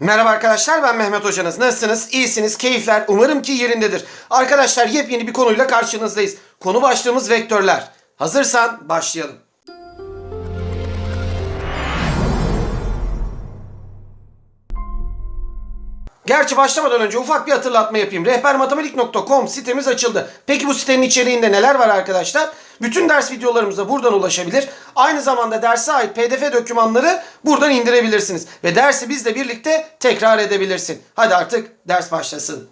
Merhaba arkadaşlar ben Mehmet Hocanız. Nasılsınız? İyisiniz? Keyifler umarım ki yerindedir. Arkadaşlar yepyeni bir konuyla karşınızdayız. Konu başlığımız vektörler. Hazırsan başlayalım. Gerçi başlamadan önce ufak bir hatırlatma yapayım. Rehbermatematik.com sitemiz açıldı. Peki bu sitenin içeriğinde neler var arkadaşlar? Bütün ders videolarımıza buradan ulaşabilir. Aynı zamanda derse ait pdf dokümanları buradan indirebilirsiniz. Ve dersi bizle birlikte tekrar edebilirsin. Hadi artık ders başlasın.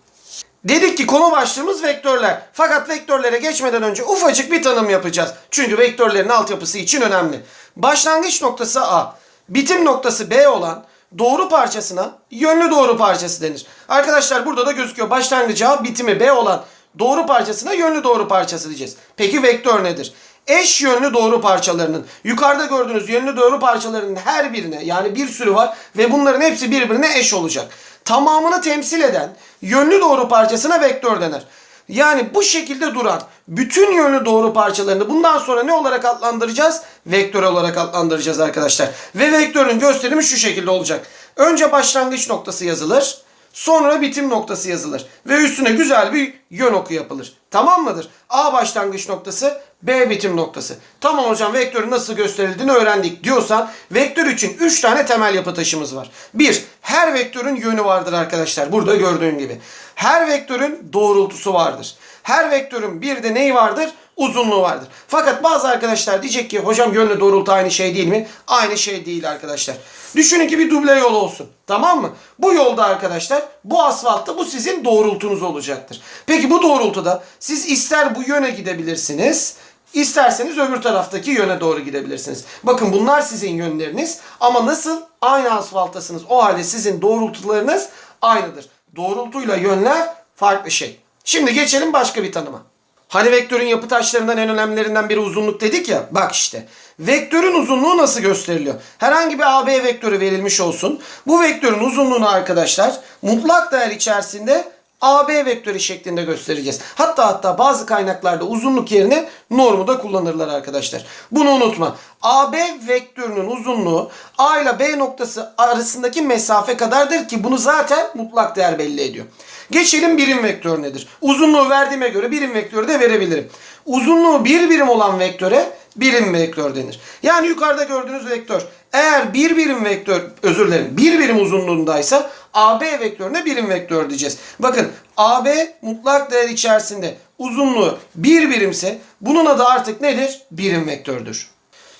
Dedik ki konu başlığımız vektörler. Fakat vektörlere geçmeden önce ufacık bir tanım yapacağız. Çünkü vektörlerin altyapısı için önemli. Başlangıç noktası A, bitim noktası B olan doğru parçasına yönlü doğru parçası denir. Arkadaşlar burada da gözüküyor. Başlangıcı A, bitimi B olan doğru parçasına yönlü doğru parçası diyeceğiz. Peki vektör nedir? Eş yönlü doğru parçalarının yukarıda gördüğünüz yönlü doğru parçalarının her birine yani bir sürü var ve bunların hepsi birbirine eş olacak. Tamamını temsil eden yönlü doğru parçasına vektör denir. Yani bu şekilde duran bütün yönlü doğru parçalarını bundan sonra ne olarak adlandıracağız? Vektör olarak adlandıracağız arkadaşlar. Ve vektörün gösterimi şu şekilde olacak. Önce başlangıç noktası yazılır. Sonra bitim noktası yazılır. Ve üstüne güzel bir yön oku yapılır. Tamam mıdır? A başlangıç noktası, B bitim noktası. Tamam hocam vektörün nasıl gösterildiğini öğrendik diyorsan vektör için 3 tane temel yapı taşımız var. 1. Her vektörün yönü vardır arkadaşlar. Burada gördüğün gibi. Her vektörün doğrultusu vardır. Her vektörün bir de neyi vardır? Uzunluğu vardır. Fakat bazı arkadaşlar diyecek ki hocam yönle doğrultu aynı şey değil mi? Aynı şey değil arkadaşlar. Düşünün ki bir duble yol olsun. Tamam mı? Bu yolda arkadaşlar bu asfaltta bu sizin doğrultunuz olacaktır. Peki bu doğrultuda siz ister bu yöne gidebilirsiniz. İsterseniz öbür taraftaki yöne doğru gidebilirsiniz. Bakın bunlar sizin yönleriniz ama nasıl aynı asfalttasınız o halde sizin doğrultularınız aynıdır. Doğrultuyla yönler farklı şey. Şimdi geçelim başka bir tanıma. Hani vektörün yapı taşlarından en önemlilerinden biri uzunluk dedik ya. Bak işte. Vektörün uzunluğu nasıl gösteriliyor? Herhangi bir AB vektörü verilmiş olsun. Bu vektörün uzunluğunu arkadaşlar mutlak değer içerisinde AB vektörü şeklinde göstereceğiz. Hatta hatta bazı kaynaklarda uzunluk yerine normu da kullanırlar arkadaşlar. Bunu unutma. AB vektörünün uzunluğu A ile B noktası arasındaki mesafe kadardır ki bunu zaten mutlak değer belli ediyor. Geçelim birim vektör nedir? Uzunluğu verdiğime göre birim vektörü de verebilirim. Uzunluğu bir birim olan vektöre birim vektör denir. Yani yukarıda gördüğünüz vektör eğer bir birim vektör özür dilerim bir birim uzunluğundaysa AB vektörüne birim vektör diyeceğiz. Bakın AB mutlak değer içerisinde uzunluğu bir birimse bunun adı artık nedir? Birim vektördür.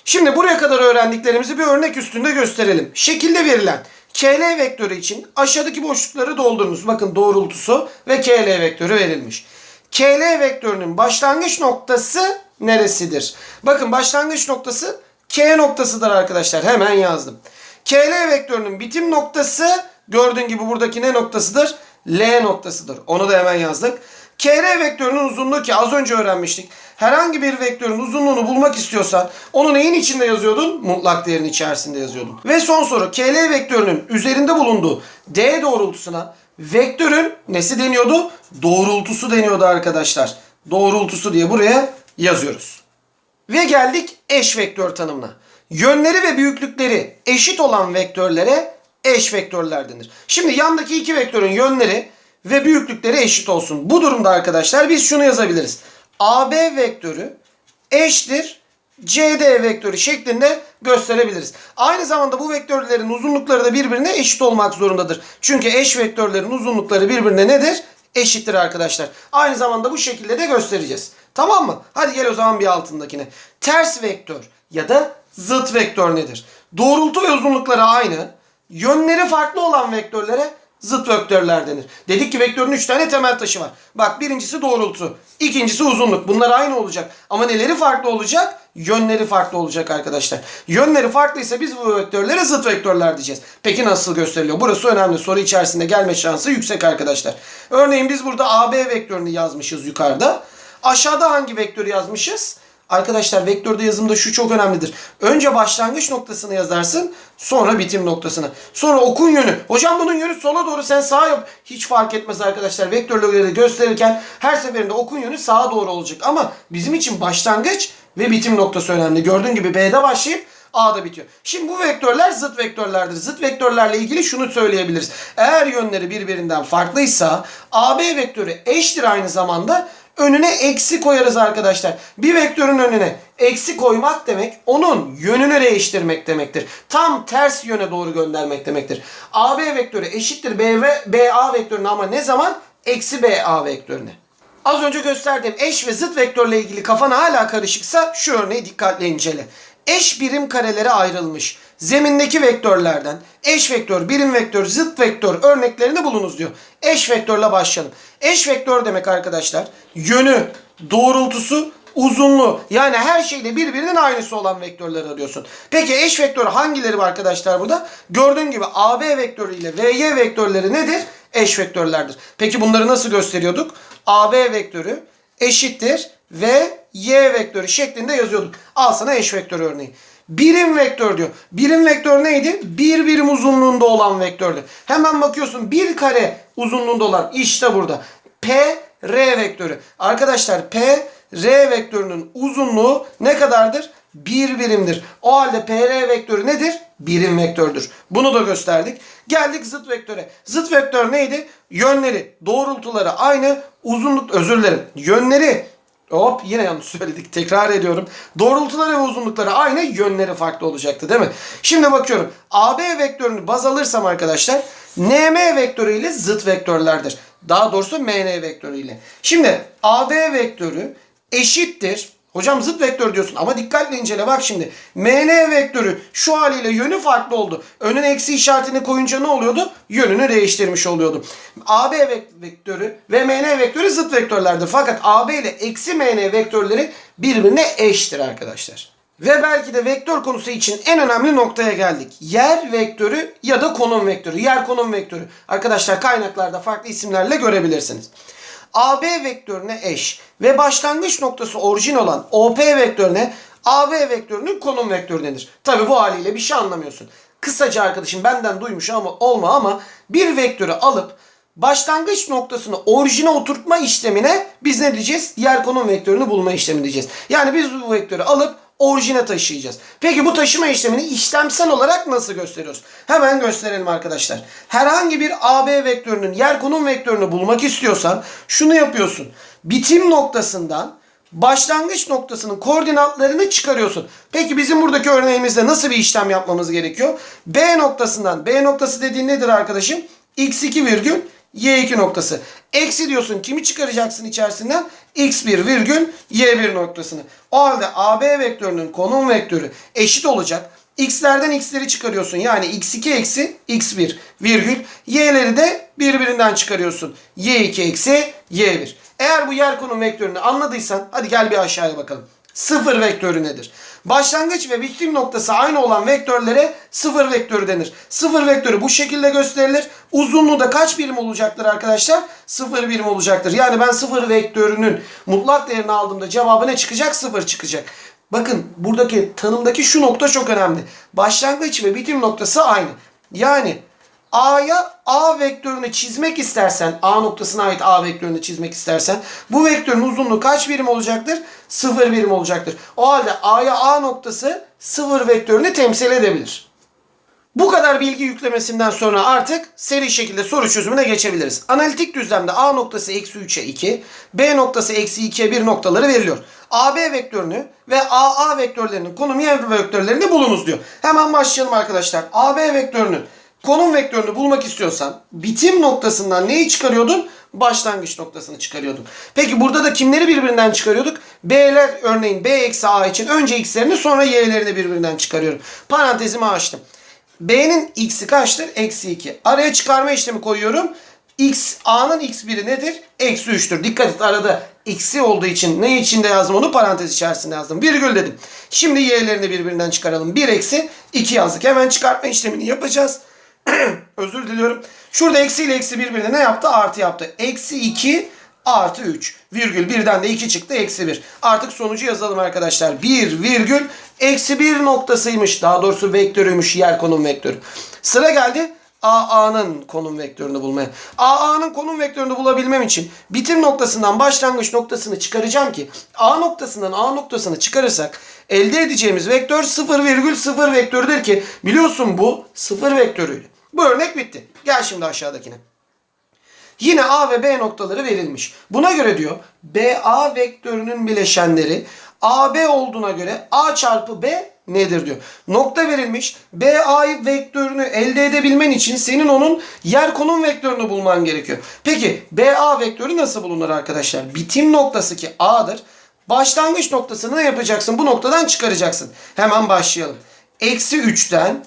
Şimdi buraya kadar öğrendiklerimizi bir örnek üstünde gösterelim. Şekilde verilen KL vektörü için aşağıdaki boşlukları doldurunuz. Bakın doğrultusu ve KL vektörü verilmiş. KL vektörünün başlangıç noktası neresidir? Bakın başlangıç noktası K noktasıdır arkadaşlar. Hemen yazdım. KL vektörünün bitim noktası gördüğün gibi buradaki ne noktasıdır? L noktasıdır. Onu da hemen yazdık. KR vektörünün uzunluğu ki az önce öğrenmiştik. Herhangi bir vektörün uzunluğunu bulmak istiyorsan onu neyin içinde yazıyordun? Mutlak değerin içerisinde yazıyordun. Ve son soru KL vektörünün üzerinde bulunduğu D doğrultusuna vektörün nesi deniyordu? Doğrultusu deniyordu arkadaşlar. Doğrultusu diye buraya yazıyoruz. Ve geldik eş vektör tanımına. Yönleri ve büyüklükleri eşit olan vektörlere eş vektörler denir. Şimdi yandaki iki vektörün yönleri ve büyüklükleri eşit olsun. Bu durumda arkadaşlar biz şunu yazabiliriz. AB vektörü eşittir CD vektörü şeklinde gösterebiliriz. Aynı zamanda bu vektörlerin uzunlukları da birbirine eşit olmak zorundadır. Çünkü eş vektörlerin uzunlukları birbirine nedir? Eşittir arkadaşlar. Aynı zamanda bu şekilde de göstereceğiz. Tamam mı? Hadi gel o zaman bir altındakine. Ters vektör ya da zıt vektör nedir? Doğrultu ve uzunlukları aynı. Yönleri farklı olan vektörlere zıt vektörler denir. Dedik ki vektörün 3 tane temel taşı var. Bak birincisi doğrultu, ikincisi uzunluk. Bunlar aynı olacak. Ama neleri farklı olacak? Yönleri farklı olacak arkadaşlar. Yönleri farklıysa biz bu vektörlere zıt vektörler diyeceğiz. Peki nasıl gösteriliyor? Burası önemli. Soru içerisinde gelme şansı yüksek arkadaşlar. Örneğin biz burada AB vektörünü yazmışız yukarıda. Aşağıda hangi vektörü yazmışız? Arkadaşlar vektörde yazımda şu çok önemlidir. Önce başlangıç noktasını yazarsın, sonra bitim noktasını. Sonra okun yönü. Hocam bunun yönü sola doğru sen sağa yap. Hiç fark etmez arkadaşlar. Vektörleri gösterirken her seferinde okun yönü sağa doğru olacak. Ama bizim için başlangıç ve bitim noktası önemli. Gördüğün gibi B'de başlayıp A'da bitiyor. Şimdi bu vektörler zıt vektörlerdir. Zıt vektörlerle ilgili şunu söyleyebiliriz. Eğer yönleri birbirinden farklıysa AB vektörü eştir aynı zamanda önüne eksi koyarız arkadaşlar. Bir vektörün önüne eksi koymak demek onun yönünü değiştirmek demektir. Tam ters yöne doğru göndermek demektir. AB vektörü eşittir B ve BA vektörüne ama ne zaman? Eksi BA vektörüne. Az önce gösterdiğim eş ve zıt vektörle ilgili kafana hala karışıksa şu örneği dikkatle incele. Eş birim karelere ayrılmış. Zemindeki vektörlerden eş vektör, birim vektör, zıt vektör örneklerini bulunuz diyor. Eş vektörle başlayalım. Eş vektör demek arkadaşlar yönü, doğrultusu, uzunluğu yani her şeyde birbirinin aynısı olan vektörleri arıyorsun. Peki eş vektör hangileri var arkadaşlar burada? Gördüğün gibi AB vektörü ile VY vektörleri nedir? Eş vektörlerdir. Peki bunları nasıl gösteriyorduk? AB vektörü eşittir ve y vektörü şeklinde yazıyorduk. Al sana eş vektör örneği. Birim vektör diyor. Birim vektör neydi? Bir birim uzunluğunda olan vektördü. Hemen bakıyorsun bir kare uzunluğunda olan işte burada. P R vektörü. Arkadaşlar P R vektörünün uzunluğu ne kadardır? Bir birimdir. O halde PR vektörü nedir? Birim vektördür. Bunu da gösterdik. Geldik zıt vektöre. Zıt vektör neydi? Yönleri, doğrultuları aynı. Uzunluk, özür dilerim. Yönleri Hop yine yanlış söyledik. Tekrar ediyorum. Doğrultuları ve uzunlukları aynı, yönleri farklı olacaktı değil mi? Şimdi bakıyorum. AB vektörünü baz alırsam arkadaşlar NM vektörü ile zıt vektörlerdir. Daha doğrusu MN vektörü ile. Şimdi AB vektörü eşittir. Hocam zıt vektör diyorsun ama dikkatle incele bak şimdi. MN vektörü şu haliyle yönü farklı oldu. Önüne eksi işaretini koyunca ne oluyordu? Yönünü değiştirmiş oluyordu. AB vek- vektörü ve MN vektörü zıt vektörlerdir. Fakat AB ile eksi MN vektörleri birbirine eştir arkadaşlar. Ve belki de vektör konusu için en önemli noktaya geldik. Yer vektörü ya da konum vektörü. Yer konum vektörü. Arkadaşlar kaynaklarda farklı isimlerle görebilirsiniz. AB vektörüne eş ve başlangıç noktası orijin olan OP vektörüne AB vektörünün konum vektörü denir. Tabi bu haliyle bir şey anlamıyorsun. Kısaca arkadaşım benden duymuş ama olma ama bir vektörü alıp başlangıç noktasını orijine oturtma işlemine biz ne diyeceğiz? Yer konum vektörünü bulma işlemi diyeceğiz. Yani biz bu vektörü alıp orijine taşıyacağız. Peki bu taşıma işlemini işlemsel olarak nasıl gösteriyoruz? Hemen gösterelim arkadaşlar. Herhangi bir AB vektörünün yer konum vektörünü bulmak istiyorsan şunu yapıyorsun. Bitim noktasından başlangıç noktasının koordinatlarını çıkarıyorsun. Peki bizim buradaki örneğimizde nasıl bir işlem yapmamız gerekiyor? B noktasından, B noktası dediğin nedir arkadaşım? x2 virgül y2 noktası. Eksi diyorsun kimi çıkaracaksın içerisinden? x1 virgül y1 noktasını. O halde AB vektörünün konum vektörü eşit olacak. X'lerden x'leri çıkarıyorsun. Yani x2 eksi x1 virgül y'leri de birbirinden çıkarıyorsun. y2 eksi y1. Eğer bu yer konum vektörünü anladıysan hadi gel bir aşağıya bakalım. Sıfır vektörü nedir? Başlangıç ve bitim noktası aynı olan vektörlere sıfır vektörü denir. Sıfır vektörü bu şekilde gösterilir. Uzunluğu da kaç birim olacaktır arkadaşlar? Sıfır birim olacaktır. Yani ben sıfır vektörünün mutlak değerini aldığımda cevabı ne çıkacak? Sıfır çıkacak. Bakın buradaki tanımdaki şu nokta çok önemli. Başlangıç ve bitim noktası aynı. Yani A'ya A vektörünü çizmek istersen, A noktasına ait A vektörünü çizmek istersen bu vektörün uzunluğu kaç birim olacaktır? 0 birim olacaktır. O halde A'ya A noktası 0 vektörünü temsil edebilir. Bu kadar bilgi yüklemesinden sonra artık seri şekilde soru çözümüne geçebiliriz. Analitik düzlemde A noktası eksi 3'e 2, B noktası eksi 2'ye 1 noktaları veriliyor. AB vektörünü ve AA vektörlerinin konum yer vektörlerini bulunuz diyor. Hemen başlayalım arkadaşlar. AB vektörünün konum vektörünü bulmak istiyorsan bitim noktasından neyi çıkarıyordun? Başlangıç noktasını çıkarıyordun. Peki burada da kimleri birbirinden çıkarıyorduk? B'ler örneğin B eksi A için önce x'lerini sonra y'lerini birbirinden çıkarıyorum. Parantezimi açtım. B'nin x'i kaçtır? Eksi 2. Araya çıkarma işlemi koyuyorum. X, A'nın x1'i nedir? Eksi 3'tür. Dikkat et arada x'i olduğu için ne içinde yazdım onu parantez içerisinde yazdım. Virgül dedim. Şimdi y'lerini birbirinden çıkaralım. 1 eksi 2 yazdık. Hemen çıkartma işlemini yapacağız. Özür diliyorum. Şurada eksi ile eksi birbirine ne yaptı? Artı yaptı. Eksi 2 artı 3. Virgül birden de 2 çıktı. Eksi 1. Artık sonucu yazalım arkadaşlar. 1 virgül eksi 1 noktasıymış. Daha doğrusu vektörüymüş. Yer konum vektörü. Sıra geldi. AA'nın konum vektörünü bulmaya. AA'nın konum vektörünü bulabilmem için bitim noktasından başlangıç noktasını çıkaracağım ki A noktasından A noktasını çıkarırsak elde edeceğimiz vektör 0,0 vektörüdür ki biliyorsun bu 0 vektörüydü. Bu örnek bitti. Gel şimdi aşağıdakine. Yine A ve B noktaları verilmiş. Buna göre diyor BA vektörünün bileşenleri AB olduğuna göre A çarpı B nedir diyor. Nokta verilmiş. BA vektörünü elde edebilmen için senin onun yer konum vektörünü bulman gerekiyor. Peki BA vektörü nasıl bulunur arkadaşlar? Bitim noktası ki A'dır. Başlangıç noktasını ne yapacaksın? Bu noktadan çıkaracaksın. Hemen başlayalım. Eksi 3'ten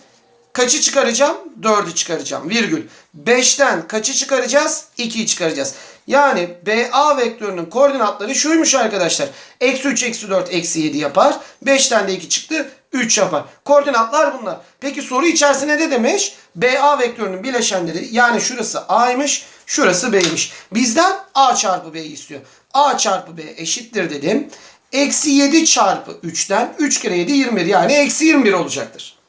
Kaçı çıkaracağım? 4'ü çıkaracağım. Virgül. 5'ten kaçı çıkaracağız? 2'yi çıkaracağız. Yani BA vektörünün koordinatları şuymuş arkadaşlar. Eksi 3, eksi 4, eksi 7 yapar. 5'ten de 2 çıktı. 3 yapar. Koordinatlar bunlar. Peki soru içerisinde ne demiş? BA vektörünün bileşenleri yani şurası A'ymış, şurası B'ymiş. Bizden A çarpı B'yi istiyor. A çarpı B eşittir dedim. Eksi 7 çarpı 3'ten 3 kere 7 21 yani eksi 21 olacaktır.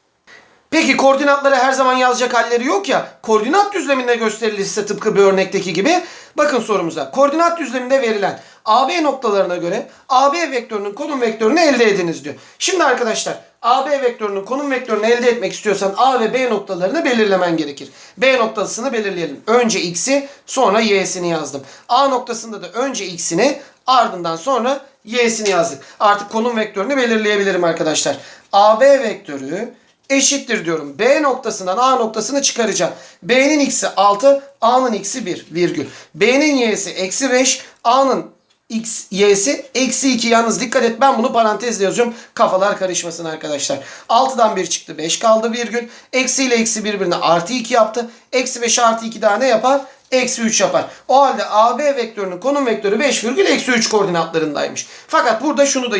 Peki koordinatları her zaman yazacak halleri yok ya. Koordinat düzleminde gösterilirse tıpkı bir örnekteki gibi. Bakın sorumuza. Koordinat düzleminde verilen AB noktalarına göre AB vektörünün konum vektörünü elde ediniz diyor. Şimdi arkadaşlar AB vektörünün konum vektörünü elde etmek istiyorsan A ve B noktalarını belirlemen gerekir. B noktasını belirleyelim. Önce X'i sonra Y'sini yazdım. A noktasında da önce X'ini ardından sonra Y'sini yazdık. Artık konum vektörünü belirleyebilirim arkadaşlar. AB vektörü eşittir diyorum. B noktasından A noktasını çıkaracağım. B'nin x'i 6, A'nın x'i 1 virgül. B'nin y'si eksi 5, A'nın x y'si eksi 2 yalnız dikkat et ben bunu parantezle yazıyorum kafalar karışmasın arkadaşlar 6'dan 1 çıktı 5 kaldı virgül eksi ile eksi birbirine artı 2 yaptı eksi 5 artı 2 daha ne yapar eksi 3 yapar. O halde AB vektörünün konum vektörü 5 virgül eksi 3 koordinatlarındaymış. Fakat burada şunu da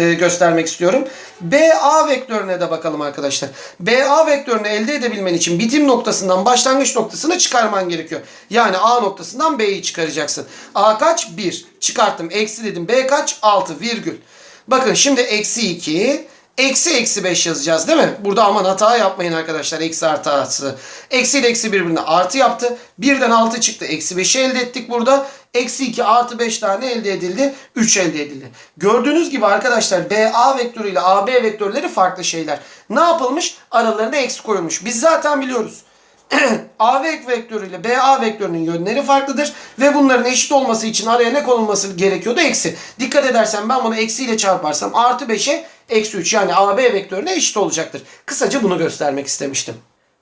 e, göstermek istiyorum. BA vektörüne de bakalım arkadaşlar. BA vektörünü elde edebilmen için bitim noktasından başlangıç noktasını çıkarman gerekiyor. Yani A noktasından B'yi çıkaracaksın. A kaç? 1. Çıkarttım. Eksi dedim. B kaç? 6 virgül. Bakın şimdi eksi 2 Eksi eksi 5 yazacağız değil mi? Burada aman hata yapmayın arkadaşlar. Eksi artı artı. Eksi ile eksi birbirine artı yaptı. Birden 6 çıktı. Eksi 5'i elde ettik burada. Eksi 2 artı 5 tane elde edildi. 3 elde edildi. Gördüğünüz gibi arkadaşlar BA vektörü ile AB vektörleri farklı şeyler. Ne yapılmış? Aralarına eksi koyulmuş. Biz zaten biliyoruz. A vektörü ile BA vektörünün yönleri farklıdır ve bunların eşit olması için araya ne konulması gerekiyordu? Eksi. Dikkat edersen ben bunu eksiyle çarparsam artı 5'e eksi 3 yani AB vektörüne eşit olacaktır. Kısaca bunu göstermek istemiştim.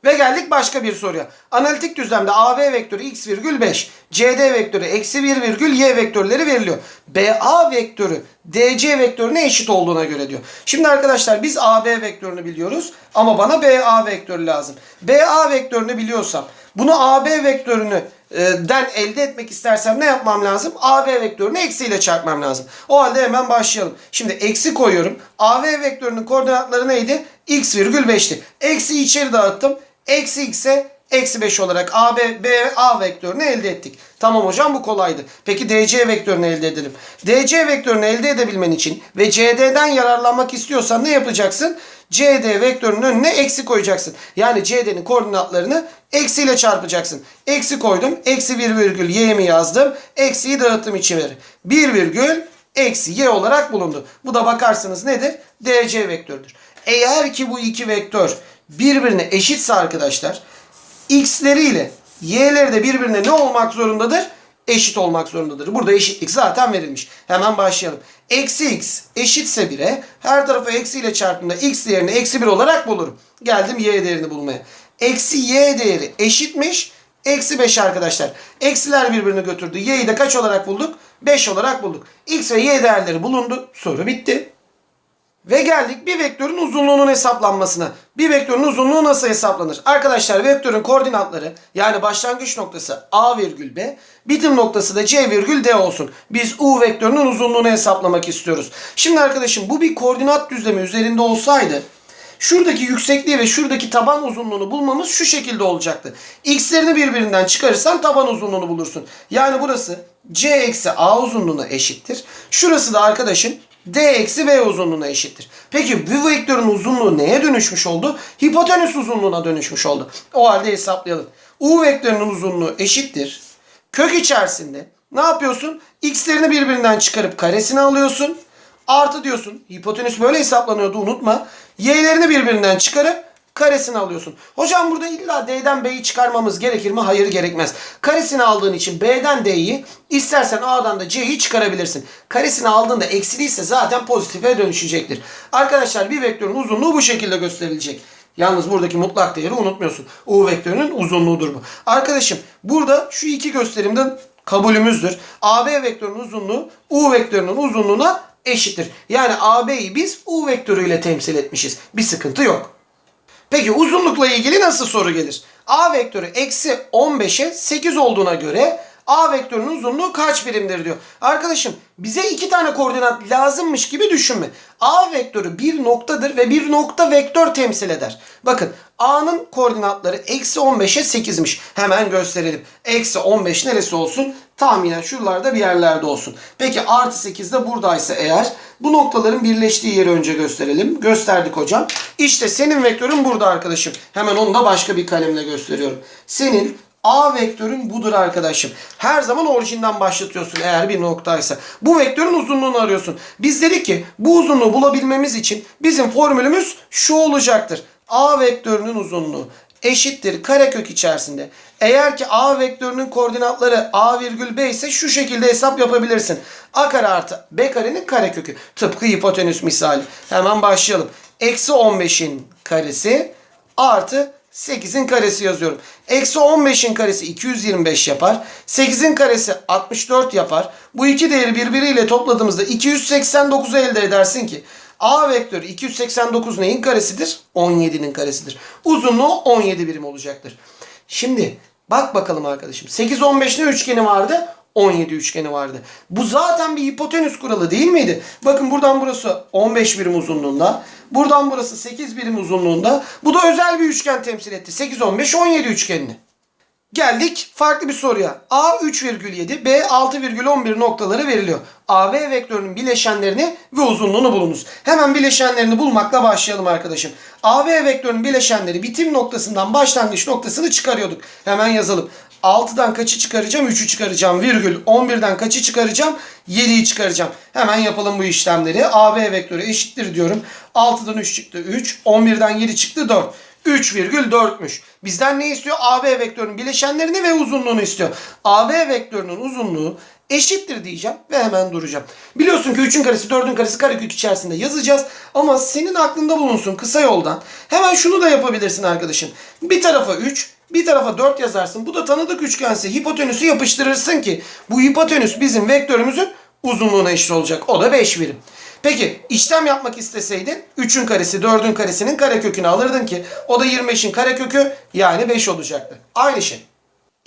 Ve geldik başka bir soruya. Analitik düzlemde AB vektörü x virgül 5, CD vektörü eksi 1 virgül y vektörleri veriliyor. BA vektörü DC vektörüne eşit olduğuna göre diyor. Şimdi arkadaşlar biz AB vektörünü biliyoruz ama bana BA vektörü lazım. BA vektörünü biliyorsam bunu AB vektörünü e, den elde etmek istersem ne yapmam lazım? AB vektörünü eksiyle çarpmam lazım. O halde hemen başlayalım. Şimdi eksi koyuyorum. AB vektörünün koordinatları neydi? x virgül 5'ti. Eksi içeri dağıttım. Eksi x'e eksi 5 olarak AB, BA vektörünü elde ettik. Tamam hocam bu kolaydı. Peki DC vektörünü elde edelim. DC vektörünü elde edebilmen için ve CD'den yararlanmak istiyorsan ne yapacaksın? CD vektörünün önüne eksi koyacaksın. Yani CD'nin koordinatlarını eksiyle çarpacaksın. Eksi koydum. Eksi 1 virgül y'mi yazdım. Eksiyi dağıttım içeri. 1 virgül eksi y olarak bulundu. Bu da bakarsınız nedir? DC vektörüdür. Eğer ki bu iki vektör birbirine eşitse arkadaşlar x'leriyle y'leri de birbirine ne olmak zorundadır? Eşit olmak zorundadır. Burada eşitlik zaten verilmiş. Hemen başlayalım. Eksi x eşitse 1'e her tarafı eksiyle çarptığımda x değerini eksi 1 olarak bulurum. Geldim y değerini bulmaya. Eksi y değeri eşitmiş. Eksi 5 arkadaşlar. Eksiler birbirini götürdü. Y'yi de kaç olarak bulduk? 5 olarak bulduk. X ve Y değerleri bulundu. Soru bitti. Ve geldik bir vektörün uzunluğunun hesaplanmasına. Bir vektörün uzunluğu nasıl hesaplanır? Arkadaşlar vektörün koordinatları yani başlangıç noktası A virgül B, bitim noktası da C virgül D olsun. Biz U vektörünün uzunluğunu hesaplamak istiyoruz. Şimdi arkadaşım bu bir koordinat düzlemi üzerinde olsaydı şuradaki yüksekliği ve şuradaki taban uzunluğunu bulmamız şu şekilde olacaktı. X'lerini birbirinden çıkarırsan taban uzunluğunu bulursun. Yani burası C eksi A uzunluğuna eşittir. Şurası da arkadaşım D eksi B uzunluğuna eşittir. Peki bu vektörün uzunluğu neye dönüşmüş oldu? Hipotenüs uzunluğuna dönüşmüş oldu. O halde hesaplayalım. U vektörünün uzunluğu eşittir. Kök içerisinde ne yapıyorsun? X'lerini birbirinden çıkarıp karesini alıyorsun. Artı diyorsun. Hipotenüs böyle hesaplanıyordu unutma. Y'lerini birbirinden çıkarıp karesini alıyorsun. Hocam burada illa D'den B'yi çıkarmamız gerekir mi? Hayır gerekmez. Karesini aldığın için B'den D'yi istersen A'dan da C'yi çıkarabilirsin. Karesini aldığında eksiliyse zaten pozitife dönüşecektir. Arkadaşlar bir vektörün uzunluğu bu şekilde gösterilecek. Yalnız buradaki mutlak değeri unutmuyorsun. U vektörünün uzunluğudur bu. Arkadaşım burada şu iki gösterimden kabulümüzdür. AB vektörünün uzunluğu U vektörünün uzunluğuna eşittir. Yani AB'yi biz U vektörüyle temsil etmişiz. Bir sıkıntı yok. Peki uzunlukla ilgili nasıl soru gelir? A vektörü eksi 15'e 8 olduğuna göre A vektörünün uzunluğu kaç birimdir diyor. Arkadaşım bize iki tane koordinat lazımmış gibi düşünme. A vektörü bir noktadır ve bir nokta vektör temsil eder. Bakın A'nın koordinatları eksi 15'e 8'miş. Hemen gösterelim. Eksi 15 neresi olsun? Tahminen şuralarda bir yerlerde olsun. Peki artı 8 de buradaysa eğer bu noktaların birleştiği yeri önce gösterelim. Gösterdik hocam. İşte senin vektörün burada arkadaşım. Hemen onu da başka bir kalemle gösteriyorum. Senin A vektörün budur arkadaşım. Her zaman orijinden başlatıyorsun eğer bir noktaysa. Bu vektörün uzunluğunu arıyorsun. Biz dedik ki bu uzunluğu bulabilmemiz için bizim formülümüz şu olacaktır. A vektörünün uzunluğu eşittir karekök içerisinde. Eğer ki A vektörünün koordinatları A virgül B ise şu şekilde hesap yapabilirsin. A kare artı B karenin karekökü. Tıpkı hipotenüs misali. Hemen başlayalım. Eksi 15'in karesi artı 8'in karesi yazıyorum. Eksi 15'in karesi 225 yapar. 8'in karesi 64 yapar. Bu iki değeri birbiriyle topladığımızda 289'u elde edersin ki A vektörü 289 neyin karesidir? 17'nin karesidir. Uzunluğu 17 birim olacaktır. Şimdi bak bakalım arkadaşım. 8 15 ne üçgeni vardı? 17 üçgeni vardı. Bu zaten bir hipotenüs kuralı değil miydi? Bakın buradan burası 15 birim uzunluğunda. Buradan burası 8 birim uzunluğunda. Bu da özel bir üçgen temsil etti. 8 15 17 üçgenini. Geldik farklı bir soruya. A 3,7, B 6,11 noktaları veriliyor. AB vektörünün bileşenlerini ve uzunluğunu bulunuz. Hemen bileşenlerini bulmakla başlayalım arkadaşım. AB vektörünün bileşenleri bitim noktasından başlangıç noktasını çıkarıyorduk. Hemen yazalım. 6'dan kaçı çıkaracağım? 3'ü çıkaracağım. Virgül 11'den kaçı çıkaracağım? 7'yi çıkaracağım. Hemen yapalım bu işlemleri. AB vektörü eşittir diyorum. 6'dan 3 çıktı 3. 11'den 7 çıktı 4. 3,4'müş. Bizden ne istiyor? AB vektörünün bileşenlerini ve uzunluğunu istiyor. AB vektörünün uzunluğu eşittir diyeceğim ve hemen duracağım. Biliyorsun ki 3'ün karesi 4'ün karesi karekök içerisinde yazacağız. Ama senin aklında bulunsun kısa yoldan. Hemen şunu da yapabilirsin arkadaşım. Bir tarafa 3, bir tarafa 4 yazarsın. Bu da tanıdık üçgense hipotenüsü yapıştırırsın ki bu hipotenüs bizim vektörümüzün uzunluğuna eşit olacak. O da 5 birim. Peki işlem yapmak isteseydin 3'ün karesi 4'ün karesinin karekökünü alırdın ki o da 25'in karekökü yani 5 olacaktı. Aynı şey.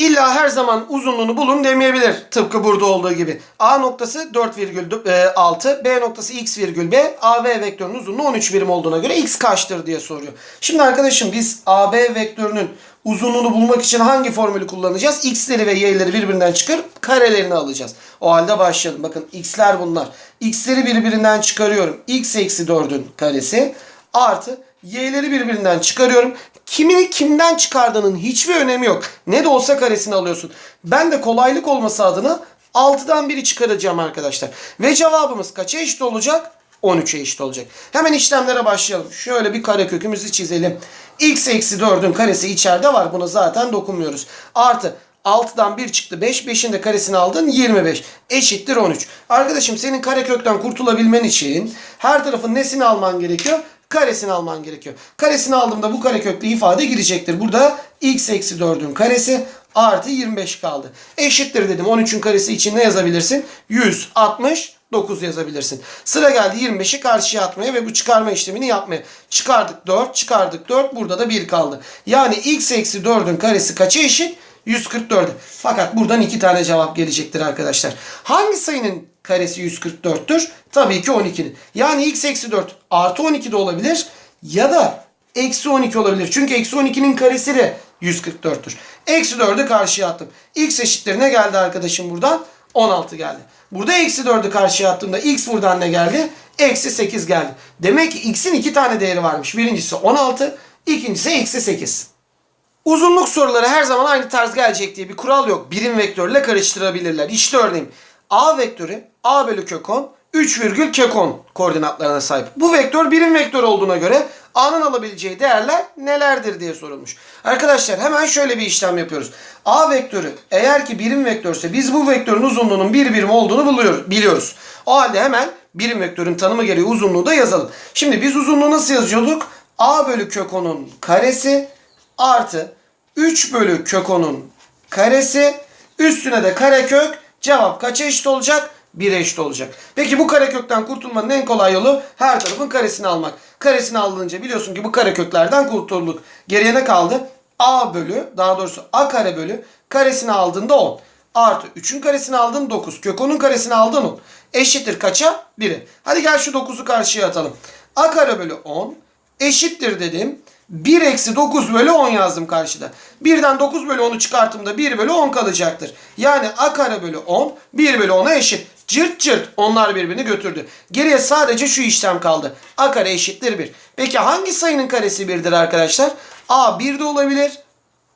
İlla her zaman uzunluğunu bulun demeyebilir. Tıpkı burada olduğu gibi. A noktası 4,6, B noktası x B, AB vektörünün uzunluğu 13 birim olduğuna göre x kaçtır diye soruyor. Şimdi arkadaşım biz AB vektörünün uzunluğunu bulmak için hangi formülü kullanacağız? X'leri ve y'leri birbirinden çıkarıp karelerini alacağız. O halde başlayalım. Bakın x'ler bunlar. X'leri birbirinden çıkarıyorum. x eksi 4'ün karesi artı y'leri birbirinden çıkarıyorum. Kimini kimden çıkardığının hiçbir önemi yok. Ne de olsa karesini alıyorsun. Ben de kolaylık olması adına 6'dan biri çıkaracağım arkadaşlar. Ve cevabımız kaça eşit olacak? 13'e eşit olacak. Hemen işlemlere başlayalım. Şöyle bir kare kökümüzü çizelim. x eksi 4'ün karesi içeride var. Buna zaten dokunmuyoruz. Artı 6'dan 1 çıktı 5. 5'in de karesini aldın 25. Eşittir 13. Arkadaşım senin karekökten kurtulabilmen için her tarafın nesini alman gerekiyor? Karesini alman gerekiyor. Karesini aldığımda bu kareköklü ifade girecektir. Burada x eksi 4'ün karesi artı 25 kaldı. Eşittir dedim. 13'ün karesi için ne yazabilirsin? 169 yazabilirsin. Sıra geldi 25'i karşıya atmaya ve bu çıkarma işlemini yapmaya. Çıkardık 4, çıkardık 4. Burada da 1 kaldı. Yani x eksi 4'ün karesi kaça eşit? 144. Fakat buradan iki tane cevap gelecektir arkadaşlar. Hangi sayının karesi 144'tür? Tabii ki 12'nin. Yani x eksi 4 artı 12 de olabilir ya da eksi 12 olabilir. Çünkü eksi 12'nin karesi de 144'tür. Eksi 4'ü karşıya attım. x eşittir ne geldi arkadaşım buradan? 16 geldi. Burada eksi 4'ü karşıya attığımda x buradan ne geldi? Eksi 8 geldi. Demek ki x'in iki tane değeri varmış. Birincisi 16, ikincisi eksi 8. Uzunluk soruları her zaman aynı tarz gelecek diye bir kural yok. Birim vektörle karıştırabilirler. İşte örneğin a vektörü a bölü kök 10 3 virgül kök 10 koordinatlarına sahip. Bu vektör birim vektör olduğuna göre a'nın alabileceği değerler nelerdir diye sorulmuş. Arkadaşlar hemen şöyle bir işlem yapıyoruz. a vektörü eğer ki birim vektörse biz bu vektörün uzunluğunun bir birim olduğunu buluyoruz, biliyoruz. O halde hemen birim vektörün tanımı gereği uzunluğu da yazalım. Şimdi biz uzunluğu nasıl yazıyorduk? a bölü kök 10'un karesi artı 3 bölü kök 10'un karesi üstüne de karekök cevap kaça eşit olacak? 1'e eşit olacak. Peki bu karekökten kurtulmanın en kolay yolu her tarafın karesini almak. Karesini alınca biliyorsun ki bu kareköklerden kurtulduk. Geriye ne kaldı? A bölü daha doğrusu A kare bölü karesini aldığında 10. Artı 3'ün karesini aldın 9. Kök 10'un karesini aldın 10. Eşittir kaça? 1'e. Hadi gel şu 9'u karşıya atalım. A kare bölü 10 eşittir dedim. 1 eksi 9 bölü 10 yazdım karşıda. 1'den 9 bölü 10'u çıkarttığımda 1 bölü 10 kalacaktır. Yani a kare bölü 10 1 bölü 10'a eşit. Cırt cırt onlar birbirini götürdü. Geriye sadece şu işlem kaldı. a kare eşittir 1. Peki hangi sayının karesi 1'dir arkadaşlar? a 1 de olabilir.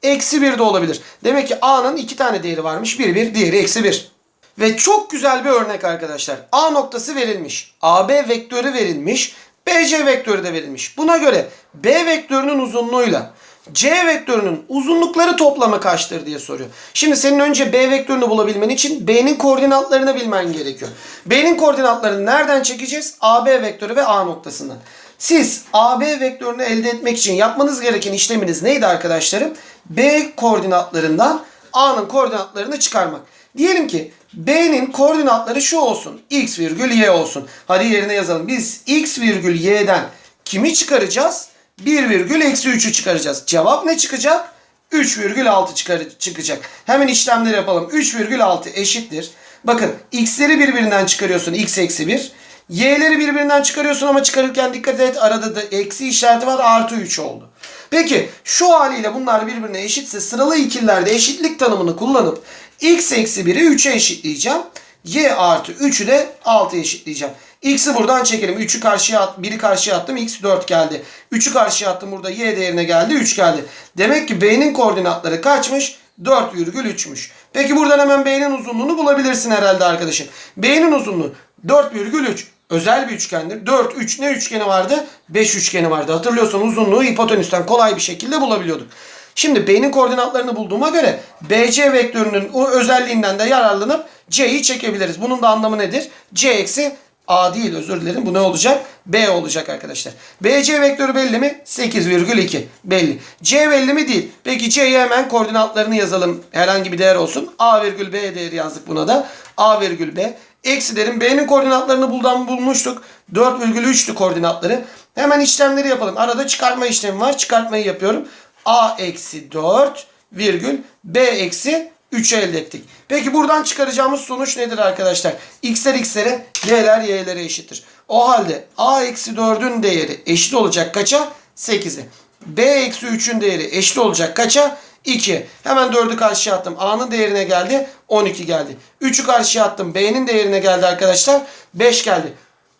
Eksi 1 de olabilir. Demek ki a'nın iki tane değeri varmış. Biri 1 diğeri eksi 1. Ve çok güzel bir örnek arkadaşlar. A noktası verilmiş. AB vektörü verilmiş. BC vektörü de verilmiş. Buna göre B vektörünün uzunluğuyla C vektörünün uzunlukları toplamı kaçtır diye soruyor. Şimdi senin önce B vektörünü bulabilmen için B'nin koordinatlarını bilmen gerekiyor. B'nin koordinatlarını nereden çekeceğiz? AB vektörü ve A noktasından. Siz AB vektörünü elde etmek için yapmanız gereken işleminiz neydi arkadaşlarım? B koordinatlarından A'nın koordinatlarını çıkarmak. Diyelim ki B'nin koordinatları şu olsun. X virgül Y olsun. Hadi yerine yazalım. Biz X virgül Y'den kimi çıkaracağız? 1 virgül eksi 3'ü çıkaracağız. Cevap ne çıkacak? 3 virgül 6 çıkar, çıkacak. Hemen işlemleri yapalım. 3 virgül 6 eşittir. Bakın x'leri birbirinden çıkarıyorsun. x eksi 1. Y'leri birbirinden çıkarıyorsun ama çıkarırken dikkat et. Arada da eksi işareti var. Artı 3 oldu. Peki şu haliyle bunlar birbirine eşitse sıralı ikililerde eşitlik tanımını kullanıp x eksi 1'i 3'e eşitleyeceğim. Y artı 3'ü de 6'ya eşitleyeceğim. X'i buradan çekelim. 3'ü karşıya at, 1'i karşıya attım. X 4 geldi. 3'ü karşıya attım. Burada y değerine geldi. 3 geldi. Demek ki B'nin koordinatları kaçmış? 4,3'müş. Peki buradan hemen B'nin uzunluğunu bulabilirsin herhalde arkadaşım. B'nin uzunluğu 4,3. Özel bir üçgendir. 4, 3 ne üçgeni vardı? 5 üçgeni vardı. Hatırlıyorsan uzunluğu hipotenüsten kolay bir şekilde bulabiliyorduk. Şimdi B'nin koordinatlarını bulduğuma göre BC vektörünün o özelliğinden de yararlanıp C'yi çekebiliriz. Bunun da anlamı nedir? C eksi A değil özür dilerim. Bu ne olacak? B olacak arkadaşlar. BC vektörü belli mi? 8,2 belli. C belli mi? Değil. Peki C'ye hemen koordinatlarını yazalım. Herhangi bir değer olsun. A virgül B değeri yazdık buna da. A virgül B. Eksi derim. B'nin koordinatlarını buldan bulmuştuk. 4,3'tü koordinatları. Hemen işlemleri yapalım. Arada çıkartma işlemi var. Çıkartmayı yapıyorum. A eksi 4 virgül B eksi 3'ü elde ettik. Peki buradan çıkaracağımız sonuç nedir arkadaşlar? X'ler X'lere, Y'ler Y'lere eşittir. O halde A eksi 4'ün değeri eşit olacak kaça? 8'e. B eksi 3'ün değeri eşit olacak kaça? 2. Hemen 4'ü karşıya attım. A'nın değerine geldi. 12 geldi. 3'ü karşıya attım. B'nin değerine geldi arkadaşlar. 5 geldi.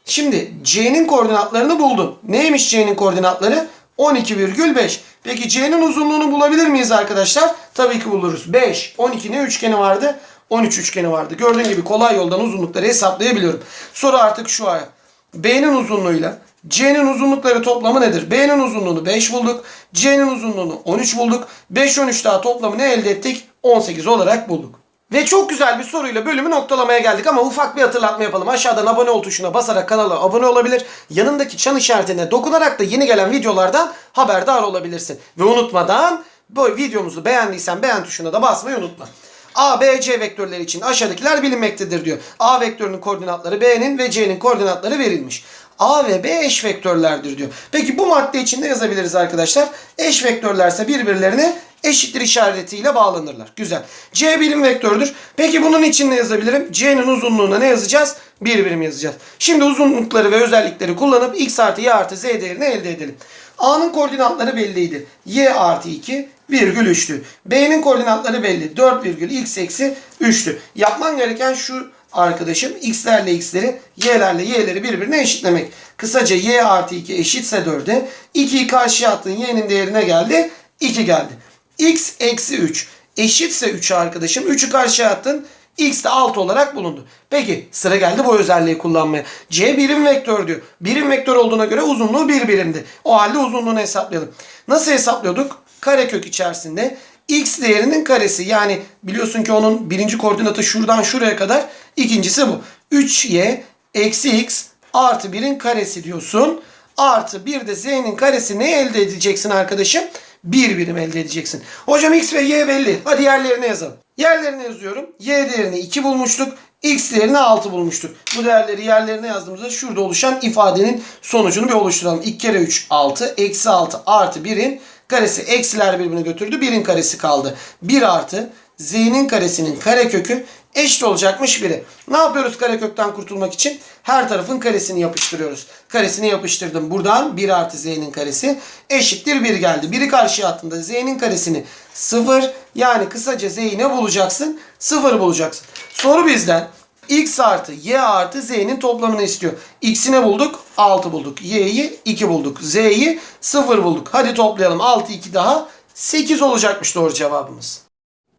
Şimdi C'nin koordinatlarını buldum. Neymiş C'nin koordinatları? 12,5. Peki C'nin uzunluğunu bulabilir miyiz arkadaşlar? Tabii ki buluruz. 5, 12 ne üçgeni vardı? 13 üçgeni vardı. Gördüğün gibi kolay yoldan uzunlukları hesaplayabiliyorum. Soru artık şu aya. B'nin uzunluğuyla C'nin uzunlukları toplamı nedir? B'nin uzunluğunu 5 bulduk. C'nin uzunluğunu 13 bulduk. 5, 13 daha toplamı ne elde ettik? 18 olarak bulduk. Ve çok güzel bir soruyla bölümü noktalamaya geldik ama ufak bir hatırlatma yapalım. Aşağıdan abone ol tuşuna basarak kanala abone olabilir. Yanındaki çan işaretine dokunarak da yeni gelen videolardan haberdar olabilirsin. Ve unutmadan bu videomuzu beğendiysen beğen tuşuna da basmayı unutma. A, B, C vektörleri için aşağıdakiler bilinmektedir diyor. A vektörünün koordinatları B'nin ve C'nin koordinatları verilmiş. A ve B eş vektörlerdir diyor. Peki bu madde için ne yazabiliriz arkadaşlar? Eş vektörlerse birbirlerine eşittir işaretiyle bağlanırlar. Güzel. C birim vektördür. Peki bunun için ne yazabilirim? C'nin uzunluğuna ne yazacağız? Bir birim yazacağız. Şimdi uzunlukları ve özellikleri kullanıp x artı y artı z değerini elde edelim. A'nın koordinatları belliydi. y artı 2 virgül 3'tü. B'nin koordinatları belli. 4 virgül x eksi 3'tü. Yapman gereken şu arkadaşım x'lerle x'leri y'lerle y'leri birbirine eşitlemek. Kısaca y artı 2 eşitse 4'e 2'yi karşıya attın y'nin değerine geldi 2 geldi. X eksi 3 eşitse 3'e arkadaşım 3'ü karşıya attın x de 6 olarak bulundu. Peki sıra geldi bu özelliği kullanmaya. C birim vektör diyor. Birim vektör olduğuna göre uzunluğu bir birimdi. O halde uzunluğunu hesaplayalım. Nasıl hesaplıyorduk? Karekök içerisinde x değerinin karesi yani biliyorsun ki onun birinci koordinatı şuradan şuraya kadar ikincisi bu. 3y eksi x artı 1'in karesi diyorsun. Artı bir de z'nin karesi ne elde edeceksin arkadaşım? Bir birim elde edeceksin. Hocam x ve y belli. Hadi yerlerine yazalım. Yerlerine yazıyorum. Y değerini 2 bulmuştuk. X değerini 6 bulmuştuk. Bu değerleri yerlerine yazdığımızda şurada oluşan ifadenin sonucunu bir oluşturalım. 2 kere 3 6. Eksi 6 artı 1'in karesi. Eksiler birbirini götürdü. 1'in karesi kaldı. 1 artı z'nin karesinin karekökü eşit olacakmış 1'e. Ne yapıyoruz karekökten kurtulmak için? Her tarafın karesini yapıştırıyoruz. Karesini yapıştırdım. Buradan 1 artı z'nin karesi eşittir 1 geldi. 1'i karşıya attığımda z'nin karesini 0 yani kısaca z'yi ne bulacaksın? 0 bulacaksın. Soru bizden x artı y artı z'nin toplamını istiyor. X'i ne bulduk? 6 bulduk. Y'yi 2 bulduk. Z'yi 0 bulduk. Hadi toplayalım. 6 2 daha 8 olacakmış doğru cevabımız.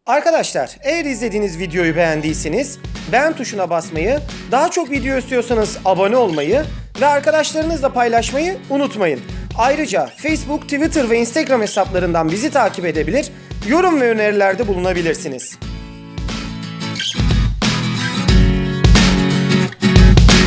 Arkadaşlar eğer izlediğiniz videoyu beğendiyseniz beğen tuşuna basmayı, daha çok video istiyorsanız abone olmayı ve arkadaşlarınızla paylaşmayı unutmayın. Ayrıca Facebook, Twitter ve Instagram hesaplarından bizi takip edebilir, yorum ve önerilerde bulunabilirsiniz.